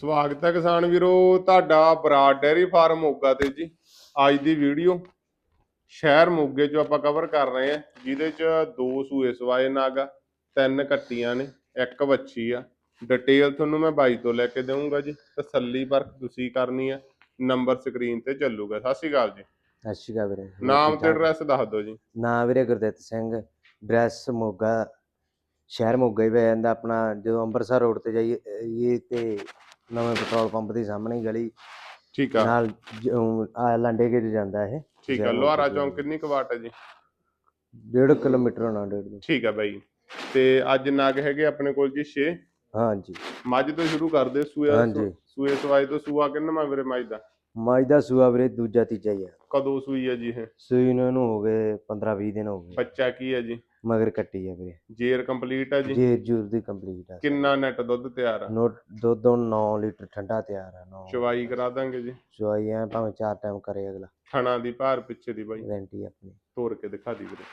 ਸਵਾਗਤ ਹੈ ਕਿਸਾਨ ਵੀਰੋ ਤੁਹਾਡਾ ਬਰਾਡ ਡੈਰੀ ਫਾਰਮ ਮੋਗਾ ਤੇ ਜੀ। ਅੱਜ ਦੀ ਵੀਡੀਓ ਸ਼ਹਿਰ ਮੋਗੇ ਚੋਂ ਆਪਾਂ ਕਵਰ ਕਰ ਰਹੇ ਹਾਂ ਜਿਹਦੇ ਚ ਦੋ ਸੂਏ ਸਵਾਏ ਨਾਗਾ ਤਿੰਨ ਕੱਟੀਆਂ ਨੇ ਇੱਕ ਵੱਛੀ ਆ। ਡਿਟੇਲ ਤੁਹਾਨੂੰ ਮੈਂ ਬਾਈ ਤੋਂ ਲੈ ਕੇ ਦੇਵਾਂਗਾ ਜੀ ਤਸੱਲੀ ਪਰ ਤੁਸੀਂ ਕਰਨੀ ਆ ਨੰਬਰ ਸਕਰੀਨ ਤੇ ਚੱਲੂਗਾ। ਸਤਿ ਸ਼੍ਰੀ ਅਕਾਲ ਜੀ। ਸਤਿ ਸ਼੍ਰੀ ਅਕਾਲ ਵੀਰੇ ਨਾਮ ਤੇ? ਐਡਰੈਸ ਦੱਸ ਦਿਓ ਜੀ। ਨਾਮ ਵੀਰੇ ਗੁਰਦਿੱਤ ਸਿੰਘ ਬ੍ਰੈਸ ਮੋਗਾ ਸ਼ਹਿਰ ਮੋਗਾ ਹੀ ਪੈ ਜਾਂਦਾ ਆਪਣਾ ਜਦੋਂ ਅੰਮ੍ਰਿਤਸਰ ਰੋਡ ਤੇ ਜਾਈਏ ਇਹ ਤੇ ਨਵੇਂ ਪੈਟਰੋਲ ਪੰਪ ਦੇ ਸਾਹਮਣੇ ਹੀ ਗਲੀ ਠੀਕ ਆ। ਨਾਲ ਆ ਲਾਂਡੇ ਕੇ ਜਾਂਦਾ ਇਹ। ਠੀਕ ਆ ਲੋਹਾਰਾ ਚੌਂਕ ਕਿੰਨੀ ਕੁ ਵਾਟ ਹੈ ਜੀ? ਡੇਢ ਕਿਲੋਮੀਟਰ ਹੋਣਾ ਡੇਢ ਦੋ ਠੀਕ ਆ ਬਾਈ। ਤੇ ਅੱਜ ਨਗ ਹੈਗੇ ਆਪਣੇ ਕੋਲ ਜੀ 6 ਹਾਂਜੀ ਮੱਝ ਤੋਂ ਸ਼ੁਰੂ ਕਰਦੇ ਸੂਏ ਹਾਂਜੀ। ਸੂਏ ਸਵਾਈ ਤੋਂ ਸੂਆ ਕਿੰਨਾ ਵੀਰੇ ਮੱਝ ਦਾ? ਮੱਝ ਦਾ ਸੂਆ ਵੀਰੇ ਦੂਜਾ ਤੀਜਾ ਹੀ ਆ। ਕਦੋਂ ਸੂਈ ਹੈ ਜੀ ਇਹ? ਸੂਈ ਨੂੰ ਇਹਨੂੰ ਹੋ ਗਏ 15 20 ਦਿਨ ਹੋ ਗਏ। ਬੱਚਾ ਕੀ ਹੈ ਜੀ? ਮਗਰ ਕੱਟੀ ਆ ਵੀਰੇ। ਜੇਰ ਕੰਪਲੀਟ ਹੈ ਜੀ? ਜੇ ਜੂਰ ਦੀ ਕੰਪਲੀਟ ਆ ਕਿੰਨਾ ਨੈਟ ਦੁੱਧ ਤਿਆਰ ਆ? ਨੋਟ ਦੁੱਧ 9 ਲੀਟਰ ਠੰਡਾ ਤਿਆਰ ਆ 9 ਚਵਾਈ ਕਰਾ ਦਾਂਗੇ ਜੀ। ਚੁਆਈ ਐ ਭਾਵੇਂ ਚਾਰ ਟਾਈਮ ਕਰੇ ਅਗਲਾ। ਥਣਾ ਦੀ ਭਾਰ ਪਿੱਛੇ ਦੀ ਬਾਈ। ਗਾਰੰਟੀ ਆਪਣੀ। ਤੋੜ ਕੇ ਦਿਖਾ ਦੀ ਵੀਰੇ।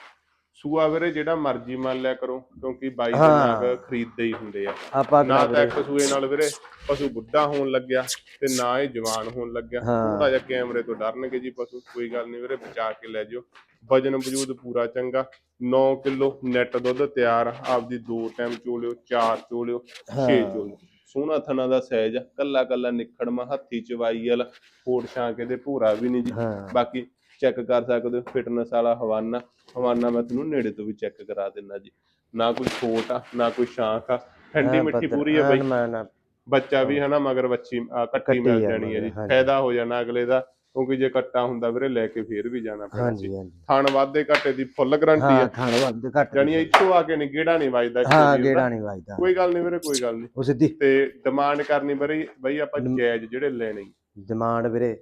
ਸੂਆ ਵੀਰੇ ਜਿਹੜਾ ਮਰਜ਼ੀ ਮੰਨ ਲਿਆ ਕਰੋ ਕਿਉਂਕਿ ਬਾਈ ਦੇ। ਨਾਗ ਖਰੀਦਦੇ ਹੀ ਹੁੰਦੇ ਆ। ਆਪਾਂ ਨਾ ਤਾਂ ਇੱਕ ਸੂਏ ਨਾਲ ਵੀਰੇ ਪਸ਼ੂ ਬੁੱਢਾ ਹੋਣ ਲੱਗਿਆ ਤੇ ਨਾ ਹੀ ਜਵਾਨ ਹੋਣ ਲੱਗਿਆ। ਥੋੜਾ ਜਿਹਾ ਕੈਮਰੇ ਤੋਂ ਡਰਨਗੇ ਜੀ ਪਸ਼ੂ ਕੋਈ ਗੱਲ ਨਹੀਂ ਵੀਰੇ ਬਚਾ ਕੇ ਲੈ ਜਿਓ। ਵਜਨ ਵਜੂਦ ਪੂਰਾ ਚੰਗਾ। 9 ਕਿਲੋ ਨੈਟ ਦੁੱਧ ਤਿਆਰ ਆ, ਆਪਦੀ ਦੋ ਟਾਈਮ ਚੋਲਿਓ ਚਾਰ ਚੋਲਿਓ ਛੇ। ਚੋਲਿਓ। ਸੋਹਣਾ ਥਣਾ ਦਾ ਸਾਈਜ਼ ਆ ਕੱਲਾ ਕੱਲਾ ਨਿਖੜਮਾ ਹੱਥੀ ਚਵਾਈ ਵਾਲਾ ਫੋੜ ਛਾਂਕੇ ਦੇ ਭੂਰਾ ਵੀ ਨਹੀਂ ਜੀ। ਬਾਕੀ ਚੈੱਕ ਕਰ ਸਕਦੇ ਹੋ ਫਿਟਨੈਸ ਵਾਲਾ ਹਵਾਨਾ। ਹਵਾਨਾ ਮੈਂ ਤੁਹਾਨੂੰ ਨੇੜੇ ਤੋਂ ਵੀ ਚੈੱਕ ਕਰਾ ਦਿੰਦਾ ਜੀ। ਨਾ ਕੋਈ ਛੋਟ ਆ ਨਾ ਕੋਈ ਸ਼ਾਂਖ ਆ। ਠੰਡੀ ਮਿੱਠੀ ਪੂਰੀ ਹੈ ਹਾਂ, ਬਈ। ਮੈਂ ਬੱਚਾ ਵੀ ਹਨਾ ਮਗਰ ਬੱਚੀ ਕੱਟੀ ਕੱਟੀ ਮਿਲ ਆ ਜਾਣੀ ਹੈ ਜੀ। ਫਾਇਦਾ ਹੋ ਜਾਣਾ ਅਗਲੇ ਦਾ। ਕਿਉਂਕਿ ਜੇ ਕੱਟਾ ਹੁੰਦਾ ਵੀਰੇ ਲੈ ਕੇ ਫੇਰ ਵੀ ਜਾਣਾ ਪੈਣਾ ਹਾਂਜੀ ਸੀ ਹਾਂਜੀ। ਥਣ ਵਾਧੇ ਘਾਟੇ ਦੀ ਫੁੱਲ ਗਾਰੰਟੀ ਹਾਂ ਹੈ। ਖਾਣ ਵੱਧ ਘੱਟ ਜਾਨੀ। ਇੱਥੋਂ ਆ ਕੇ ਨਹੀਂ ਗੇੜਾ ਨਹੀਂ ਵੱਜਦਾ ਕਿਸੇ ਹਾਂ ਦਾ। ਗੇੜਾ ਨਹੀਂ ਵੱਜਦਾ। ਕੋਈ ਗੱਲ ਨਹੀਂ ਵੀਰੇ ਕੋਈ ਗੱਲ ਨਹੀਂ। ਉਹ ਸਿੱਧੀ। ਤੇ ਡਿਮਾਂਡ ਕਰਨੀ ਬਈ ਬਈ ਆਪਾਂ ਜਾਇਜ਼ ਜਿਹੜੇ ਲੈਣੇ ਡਿਮਾਂਡ ਵੀਰੇ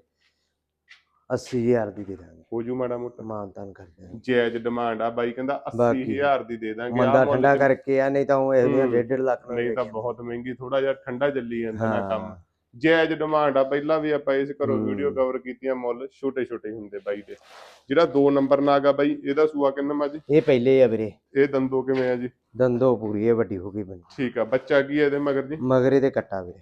80000 ਦੀ ਦੇ ਦਾਂਗੇ। ਹੋ ਜੂ ਮਾੜਾ ਮੋਟਾ। ਮਾਨਤਾਨ ਕਰ ਦਾਂਗੇ ਜਾਇਜ਼ ਡਿਮਾਂਡ ਆ ਬਾਈ ਕਹਿੰਦਾ ਬਾਕੀ 80000 ਦੀ ਦੇ ਦਾਂਗੇ। ਮੰਦਾ ਆਹ ਮੁੱਲ ਠੰਡਾ ਕਰਕੇ ਆ ਨਹੀਂ ਤਾਂ ਉਹ ਇਹੋ ਜਿਹੀਆਂ ਹੂੰ। 1.5 ਲੱਖ ਨੂੰ ਨਹੀਂ ਤਾਂ। ਬਹੁਤ ਮਹਿੰਗੀ ਥੋੜਾ ਜਿਹਾ ਠੰਡਾ ਚੱਲੀ ਜਾਂਦਾ ਨਾ ਕੰਮ। ਹਾਂ ਜਾਇਜ਼ ਡਿਮਾਂਡ ਆ ਪਹਿਲਾਂ ਵੀ ਆਪਾਂ ਇਸ ਘਰੋਂ। ਵੀਡੀਓ ਕਵਰ ਕੀਤੀਆਂ ਮੁੱਲ ਛੋਟੇ ਛੋਟੇ ਹੁੰਦੇ ਬਾਈ ਦੇ। ਜਿਹੜਾ 2 ਨੰਬਰ ਨਾਗ ਆ ਬਾਈ ਇਹਦਾ ਸੂਆ ਕਿੰਨਾ ਮਾ ਜੀ? ਇਹ ਪਹਿਲੇ ਆ ਵੀਰੇ। ਇਹ ਦੰਦੋ ਕਿਵੇਂ ਆ ਜੀ? ਦੰਦੋ ਪੂਰੀ ਇਹ ਵੱਡੀ ਹੋ ਗਈ ਬਣੀ। ਠੀਕ ਆ ਬੱਚਾ ਕੀ ਹੈ ਇਹਦੇ ਮਗਰ ਜੀ? ਮਗਰੇ ਤੇ ਕੱਟਾ ਵੀਰੇ।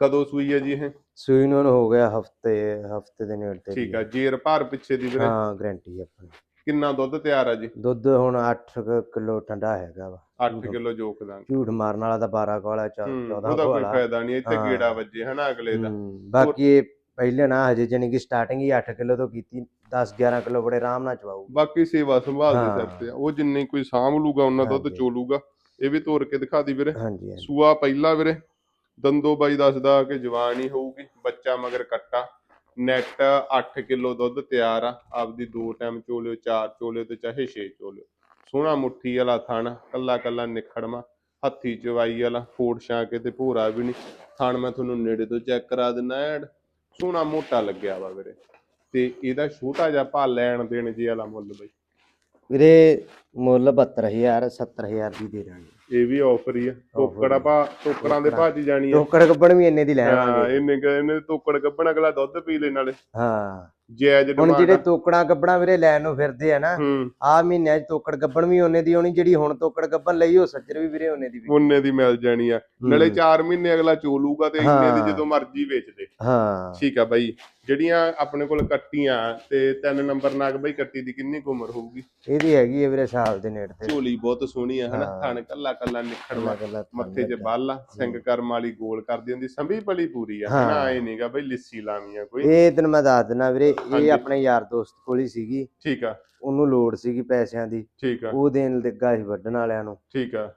ਕਦੋਂ ਸੂਈ ਹੈ ਜੀ ਇਹ? ਸੂਈ ਨੂੰ ਹੋ ਗਿਆ ਹਫ਼ਤੇ ਹਫ਼ਤੇ ਦੇ ਨੇੜੇ ਤੇ ਠੀਕ ਆ ਜੇਰ ਭਾਰ ਪਿੱਛੇ ਦੀ ਵੀਰੇ। ਹਾਂ ਗਾਰੰਟੀ ਆਪਣੀ। ਕਿੰਨਾ ਦੁੱਧ ਤਿਆਰ ਆ ਜੀ? ਦੁੱਧ ਹੁਣ 8 ਕਿਲੋ ਠੰਡਾ ਹੈਗਾ ਵਾ। 8 ਕਿਲੋ ਜੋਕ ਦਾਂਗੇ ਝੂਠ ਮਾਰਨ ਵਾਲਾ ਤਾਂ 12 ਕੋਲਾ 14 ਹੂੰ, 14 ਉਹਦਾ ਕੋਈ ਕੋਲਾ ਫਾਇਦਾ ਨਹੀਂ ਇੱਥੇ। ਗੇੜਾ ਵੱਜੇ ਹਨਾ ਅਗਲੇ ਦਾ। ਬਾਕੀ ਇਹ ਪਹਿਲੇ ਨਾ ਹਜੇ ਜਾਨੀ ਕਿ ਸਟਾਰਟਿੰਗ ਹੀ 8 ਕਿਲੋ ਤੋਂ ਕੀਤੀ 10 11 ਕਿਲੋ ਬੜੇ ਆਰਾਮ ਨਾਲ ਚਵਾਊ। ਬਾਕੀ ਸੇਵਾ ਸੰਭਾਲ ਦੇ। ਸਿਰ ਤੇ ਆ ਉਹ ਜਿੰਨੀ ਕੋਈ ਸਾਂਭ ਲੂਗਾ ਉਹਨਾਂ ਦੁੱਧ। ਚੋਲੂਗਾ। ਇਹ ਵੀ ਤੋੜ ਕੇ ਦਿਖਾ ਦੀ ਵੀਰੇ। ਸੂਆ ਪਹਿਲਾ ਵੀਰੇ ਦੰਦੋ ਬਾਈ ਦੱਸਦਾ ਕਿ ਜਵਾਨ ਹੀ ਹੋਊਗੀ ਬੱਚਾ ਮਗਰ ਕੱਟਾ। ਨੈਟ 8 ਕਿਲੋ ਦੁੱਧ ਤਿਆਰ ਆ, ਆਪਦੀ ਦੋ ਟਾਈਮ ਚੋਲਿਓ, ਚਾਰ ਚੋਲਿਓ ਤੇ ਚਾਹੇ 6 ਚੋਲਿਓ। ਸੋਹਣਾ ਮੁੱਠੀ ਵਾਲਾ ਥਣ, ਕੱਲਾ ਕੱਲਾ ਨਿਖੜਮਾ, ਹੱਥੀ ਚਵਾਈ ਵਾਲਾ, ਫੋੜ ਛਾਂਕੇ ਤੇ ਭੂਰਾ ਵੀ ਨਹੀਂ ਥਣ ਮੈਂ ਤੁਹਾਨੂੰ ਨੇੜੇ ਤੋਂ ਚੈੱਕ ਕਰਾ ਦਿੰਦਾ ਐਡ। ਸੋਹਣਾ ਮੋਟਾ ਲੱਗਿਆ ਵਾ ਵੀਰੇ। ਤੇ ਇਹਦਾ ਛੋਟਾ ਜਿਹਾ ਭਾ ਲੈਣ ਦੇਣ ਜੀ ਵਾਲਾ ਮੁੱਲ ਬਈ। ਵੀਰੇ ਮੁੱਲ 72000 70000 ਦੀ ਦੇ ਦਾਂਗੇ। ਇਹ ਵੀ ਆਫਰ ਹੀ ਆ। ਟੋਕੜਾ ਭਾ ਟੋਕਰਾਂ ਦੇ ਭਾਜੀ ਜਾਣੀ ਆ। ਟੋਕੜ ਕੱਪਣ ਵੀ ਇੰਨੇ ਦੀ ਹਾਂ ਲੈਵਾਂਗੇ ਇਹਨੇ ਕ- ਇਹਨੇ ਤੋਕੜ ਕੱਢਣ ਅਗਲਾ ਦੁੱਧ ਪੀ ਲੈ ਨਾਲੇ। ਹਾਂ। ਜਾਇਜ਼ ਹੁਣ ਜਿਹੜੇ ਤੋਕੜਾਂ ਗੱਬਣਾ ਵੀਰੇ ਲੈਣ ਨੂੰ ਫਿਰਦੇ ਆ ਨਾ ਆ ਮਹੀਨਿਆਂ 'ਚ ਤੋਕੜ ਗੱਬਣ ਵੀ ਉਹਨੇ ਦੀ ਹੋਣੀ ਜਿਹੜੀ ਹੁਣ ਤੋਕੜ ਗੱਬਣ ਲਈ ਉਹ ਸੱਜਰ ਵੀ ਵੀਰੇ ਉਹਨੇ ਦੀ ਵੀ। ਉਹਨੇ ਦੀ ਮਿਲ ਜਾਣੀ ਆ। ਨਾਲੇ 4 ਮਹੀਨੇ ਅਗਲਾ ਚੋਲੂਗਾ ਤੇ ਇੰਨੇ ਹਾਂ। ਦੀ ਜਦੋਂ ਮਰਜ਼ੀ ਵੇਚ ਦੇ। ਹਾਂ। ਠੀਕ ਆ ਬਾਈ। ਜਿਹੜੀਆਂ ਆਪਣੇ ਕੋਲ ਕੱਟੀਆਂ ਤੇ ਤਿੰਨ ਨੰਬਰ ਨਾਗ ਬਾਈ ਕੱਟੀ ਦੀ ਕਿੰਨੀ ਕੁ ਉਮਰ ਹੋਊਗੀ? ਇਹਦੀ ਹੈਗੀ ਹੈ ਵੀਰੇ ਸਾਲ ਦੇ ਨੇੜੇ ਤੇ। ਝੋਲੀ ਬਹੁਤ ਸੋਹਣੀ ਆ ਹਨਾ। ਥਣ ਕੱਲਾ ਕੱਲਾ ਨਿਖੜਵਾ। ਮੱਥੇ 'ਚ। ਬੱਲ ਆ ਸਿੰਘ ਕਰਮ ਵਾਲੀ ਗੋਲ ਕਰਦੀ ਹੁੰਦੀ ਸੰਭੀ ਭਲੀ ਪੂਰੀ ਆ। ਹਨਾ? ਐ ਨਹੀਂਗਾ ਬਈ ਲਿੱਸੀ ਲਾਵੀਂ ਆ ਕੋਈ। ਇਹ ਤੈਨੂੰ ਮੈਂ ਦੱਸ ਦਿਨਾ ਵੀਰੇ। ਇਹ ਆਪਣੇ ਯਾਰ ਦੋਸਤ ਕੋਲ ਹੀ ਸੀਗੀ। ਠੀਕ ਆ। ਉਹਨੂੰ ਲੋੜ ਸੀਗੀ ਪੈਸਿਆਂ ਦੀ। ਠੀਕ ਆ। ਉਹ ਦੇਣ ਲੱਗਾ ਸੀ ਵੱਢਣ ਵਾਲਿਆਂ ਨੂੰ। ਠੀਕ ਆ।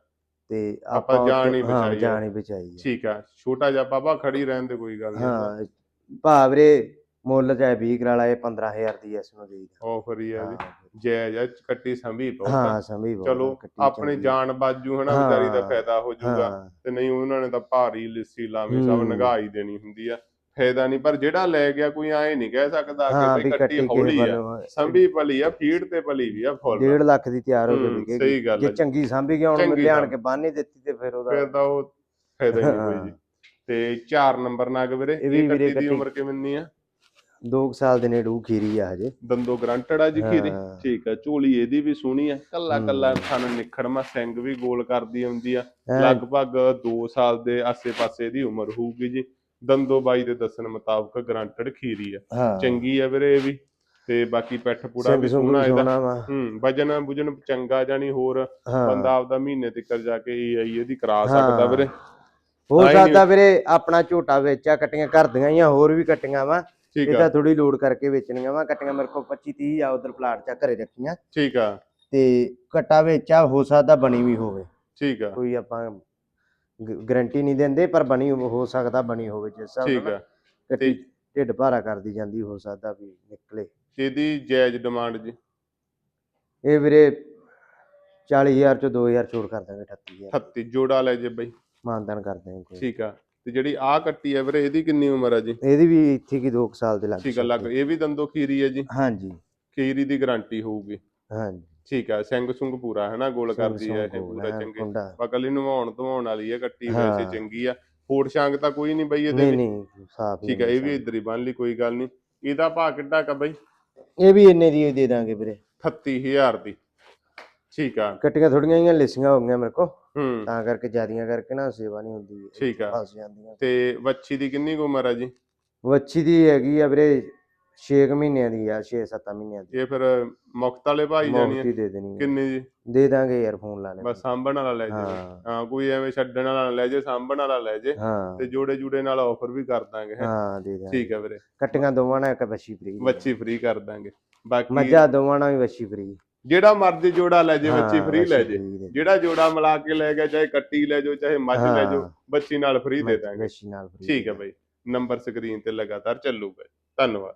ਤੇ ਆਪਾਂ ਜਾਨ ਹੀ ਹਾਂ, ਬਚਾਈ ਆ। ਜਾਨ ਹੀ ਬਚਾਈ ਹੈ ਠੀਕ ਆ। ਛੋਟਾ ਜਿਹਾ ਬਾਬਾ ਖੜੀ ਰਹਿਣ ਦੇ ਕੋਈ ਗੱਲ ਨਹੀਂ ਹਾਂ ਭਾ ਵੀਰੇ ਮੁੱਲ ਚਾਹੇ 20 ਕਰਾ ਲਾ ਇਹ 15000 ਦੀ ਇਸ ਨੂੰ ਦੇਈ ਆਫਰ ਹੀ ਆ ਹਾਂ ਜਾਇਜ਼ ਆ ਕੱਟੀ ਸੰਭੀ ਬਹੁਤ। ਹਾਂ ਸਮਝੀ ਬਹੁਤ ਚਲੋ ਆਪਣੀ। ਜਾਨ ਬਾਜੂ ਹਨਾ ਵਿਚਾਰੀ ਦਾ ਹਾਂ, ਫਾਇਦਾ ਹੋ ਜਾਊਗਾ। ਹਾਂ। ਤੇ ਨਹੀਂ ਉਹਨਾਂ ਨੇ ਤਾਂ ਭਾਰੀ ਲਿੱਸੀ ਲਾਵੇਂ ਸਭ ਹੂੰ। ਨਗਾਈ ਦੇਣੀ ਹੁੰਦੀ ਆ। ਫਾਇਦਾ ਨਹੀਂ ਪਰ ਜਿਹੜਾ ਲੈ ਗਿਆ ਕੋਈ ਐ ਨਹੀਂ ਕਹਿ ਸਕਦਾ ਕਿ ਵੀ ਬਈ ਕੱਟੀ ਹੌਲੀ ਆ। ਸੰਭੀ ਭਲੀ ਆ ਫੀਡ ਤੇ ਭਲੀ ਵੀ ਆ ਫੁੱਲ 1.5 ਲੱਖ ਦੀ ਤਿਆਰ ਹੋ ਕੇ ਹੂੰ, ਵਿਕੇਗੀ ਸਹੀ ਗੱਲ ਜੇ। ਚੰਗੀ ਸਾਂਭੀ ਗਿਆ ਹੁਣ ਲਿਆਣ ਕੇ ਬੰਨ ਦਿੱਤੀ ਤੇ ਫਿਰ ਉਹਦਾ ਫਿਰ ਤਾਂ ਉਹ ਫਾਇਦਾ ਹੀ ਨਹੀਂ ਕੋਈ ਹਾਂ। ਜੀ ਤੇ 4 ਨੰਬਰ ਨਾਗ ਵੀਰੇ ਇਹ ਕੱਟੀ ਦੀ ਉਮਰ ਕਿੰਨੀ ਆ? 2 ਸਾਲ ਦੇ ਨੇੜੂ ਖੀਰੀ ਆ ਹਜੇ। ਦੰਦੋ ਗਰੰਟਡ ਆ ਜੀ ਖੀਰੀ। ਠੀਕ ਆ ਝੋਲੀ ਇਹਦੀ ਵੀ ਸੋਹਣੀ ਆ। ਕੱਲਾ। ਕੱਲਾ ਥਣ ਨਿਖੜਮਾ ਸਿੰਘ ਵੀ ਗੋਲ ਕਰਦੀ ਹੁੰਦੀ ਆ। ਲਗਭਗ 2 ਸਾਲ ਦੇ ਆਸੇ-ਪਾਸੇ ਦੀ ਉਮਰ ਹੋਊਗੀ ਜੀ। ਦੰਦੋ ਬਾਈ ਦੇ ਦੱਸਣ ਮੁਤਾਬਕ ਗਰੰਟਡ ਖੀਰੀ ਆ। ਹਾਂ। ਚੰਗੀ ਆ ਵੀਰੇ ਇਹ ਵੀ। ਤੇ ਬਾਕੀ ਪੈਠ ਪੂੜਾ ਵੀ ਸੋਹਣਾ ਇਹਦਾ। ਹੂੰ ਵਜਨ ਬੁਜਨ ਚੰਗਾ ਜਾਨੀ ਹੋਰ ਹਾਂ। ਬੰਦਾ ਆਪਦਾ ਮਹੀਨੇ ਤੱਕ ਜਾ ਕੇ ਇਹ ਆਈ ਇਹਦੀ ਕਰਾ ਸਕਦਾ ਹਾਂ। ਵੀਰੇ ਹੋ ਸਕਦਾ ਵੀਰੇ ਆਪਣਾ ਝੋਟਾ ਵੇਚਿਆ ਕੱਟੀਆਂ ਘਰ ਦੀਆਂ ਜਾਂ ਹੋਰ ਵੀ ਕੱਟੀਆਂ ਵਾ। ਇਹ ਤਾਂ ਥੋੜੀ ਲੋਡ ਕਰਕੇ ਵੇਚਣੀਆਂ ਵਾ। ਕੱਟੀਆਂ ਮੇਰੇ ਕੋਲ 25 30 ਆ ਉਧਰ ਪਲਾਟ ਚ ਘਰੇ ਰੱਖੀਆਂ। ਠੀਕ ਆ। ਤੇ ਕੱਟਾ ਵੇਚਾ ਹੋ ਸਕਦਾ ਬਣੀ ਵੀ ਹੋਵੇ। ਠੀਕ ਆ। ਕੋਈ ਆਪਾਂ ਗਾਰੰਟੀ ਨਹੀਂ ਦਿੰਦੇ ਪਰ ਬਣੀ ਹੋ ਸਕਦਾ ਬਣੀ ਹੋਵੇ ਜਿਸ ਹਿਸਾਬ ਠੀਕ ਨਾਲ ਆ ਕੱਟੀ ਢਿੱਡ ਭਾਰਾ ਕਰਦੀ ਜਾਂਦੀ ਹੋ ਸਕਦਾ ਵੀ ਨਿਕਲੇ। ਇਹਦੀ ਜਾਇਜ਼ ਡਿਮਾਂਡ ਜੀ? ਇਹ ਵੀਰੇ 40000 ਚੋਂ 2000 ਛੋੜ ਕਰ ਦਾਂਗੇ 38000 38 ਜੋੜਾ ਲੈ ਜੇ ਬਈ। ਮਾਨਦਾਨ ਕਰ ਦਾਂਗੇ ਕੋਈ। ਠੀਕ ਆ। ਤੇ ਜਿਹੜੀ ਆ ਕੱਟੀ ਆ ਵੀਰੇ ਇਹਦੀ ਕਿੰਨੀ ਉਮਰ ਆ ਜੀ? ਇਹਦੀ ਵੀ ਇੱਥੇ ਕੀ 2 ਸਾਲ ਦੇ ਲੱਗ ਠੀਕ ਆ ਲੱਗ ਇਹ ਵੀ ਦੰਦੋ ਖੀਰੀ ਹੈ ਜੀ? ਹਾਂਜੀ। ਖੀਰੀ ਦੀ ਗਾਰੰਟੀ ਹੋਊਗੀ। ਹਾਂਜੀ। ਠੀਕ ਆ ਸਿੰਘ ਸੁੰਗ ਪੂਰਾ ਹੈ ਨਾ ਗੋਲ ਕਰਦੀ ਹੈ ਇਹ ਪੂਰਾ ਚੰਗੇ। ਬਕਲੀ ਨਵਾਉਣ ਧਵਾਉਣ ਵਾਲੀ ਹੈ ਕੱਟੀ ਵੈਸੇ ਹਾਂ। ਚੰਗੀ ਆ। ਫੋੜ ਛਾਂਗ ਤਾਂ ਕੋਈ ਨਹੀਂ ਬਈ ਇਹਦੇ ਨਹੀਂ ਨਹੀਂ ਸਾਫ਼ ਠੀਕ ਆ ਇਹ ਵੀ ਇਧਰ ਹੀ ਬੰਨ ਲਈ ਕੋਈ ਗੱਲ ਨਹੀਂ। ਇਹਦਾ ਭਾਅ ਕਿੱਡਾ ਕਾ ਬਈ? ਇਹ ਵੀ ਇੰਨੇ ਦੀ ਹੀ ਦੇ ਦਾਂਗੇ ਵੀਰੇ। 38000 ਦੀ। ਠੀਕ ਆ। ਕੱਟੀਆਂ ਥੋੜੀਆਂ ਜਿਹੀਆਂ ਲਿਸੀਆਂ ਹੋ ਗਈਆਂ ਮੇਰੇ ਕੋ ਹੂੰ। ਤਾਂ ਕਰਕੇ ਜਿਆਦੀਆਂ ਕਰਕੇ ਨਾ ਸੇਵਾ ਨਹੀਂ ਹੁੰਦੀ। ਠੀਕ ਆ। ਫਸ ਜਾਂਦੀਆਂ। ਤੇ ਵੱਛੀ ਦੀ ਕਿੰਨੀ ਕੁ ਉਮਰ ਆ ਜੀ? ਵੱਛੀ ਦੀ ਹੈਗੀ ਆ ਵੀਰੇ 6 ਮਹੀਨਿਆਂ ਦੀ ਆ 6-7 ਮਹੀਨਿਆਂ ਦੀ। ਇਹ ਫਿਰ ਮੁਕਤ ਵਾਲੇ ਭਾਈ ਜਾਣੀ ਹੀ ਦੇ ਦੇਣੀ ਆ। ਕਿੰਨੀ ਜੀ? ਦੇ ਦਾਂਗੇ ਯਾਰ ਫੋਨ ਲਾ ਲੈ ਬਸ ਸਾਂਭਣ ਵਾਲਾ ਲੈ ਜੇ। ਹਾਂ। ਹਾਂ ਕੋਈ ਐਵੇਂ ਛੱਡਣ ਵਾਲਾ ਨਾ ਲੈ ਜੇ ਸਾਂਭਣ ਵਾਲਾ ਲੈ ਜੇ। ਹਾਂ। ਤੇ ਜੋੜੇ ਜੂੜੇ ਨਾਲ ਆਫਰ ਵੀ ਕਰ ਦਾਂਗੇ ਹੈਂ। ਹਾਂ ਦੇ ਦਾਂਗੇ। ਠੀਕ ਆ ਵੀਰੇ। ਕੱਟੀਆਂ ਦੋਵਾਂ ਨਾਲ ਇੱਕ ਵੱਛੀ ਫਰੀ ਵੱਛੀ ਫ੍ਰੀ ਕਰ ਦਾਂਗੇ। ਬਾਕੀ ਮੱਝਾਂ ਦੋਵਾਂ ਨਾਲ ਵੀ ਵੱਛੀ ਫਰੀ ਜਿਹੜਾ ਮਰਜ਼ੀ ਜੋੜਾ ਲੈ ਜੇ ਵੱਛੀ ਫ੍ਰੀ ਲੈ ਜੇ। ਜਿਹੜਾ ਜੋੜਾ ਮਿਲਾ ਕੇ ਲੈ ਗਿਆ ਚਾਹੇ ਕੱਟੀ ਲੈ ਜਾਓ ਚਾਹੇ ਮੱਝ ਲੈ ਜਾਓ ਬੱਚੀ ਨਾਲ ਫ੍ਰੀ ਦੇ ਦਾਂਗੇ। ਵੱਛੀ ਨਾਲ ਫਰੀ ਠੀਕ ਹੈ ਬਾਈ। ਨੰਬਰ ਸਕਰੀਨ ਤੇ ਲਗਾਤਾਰ ਚੱਲੂਗਾ। ਧੰਨਵਾਦ।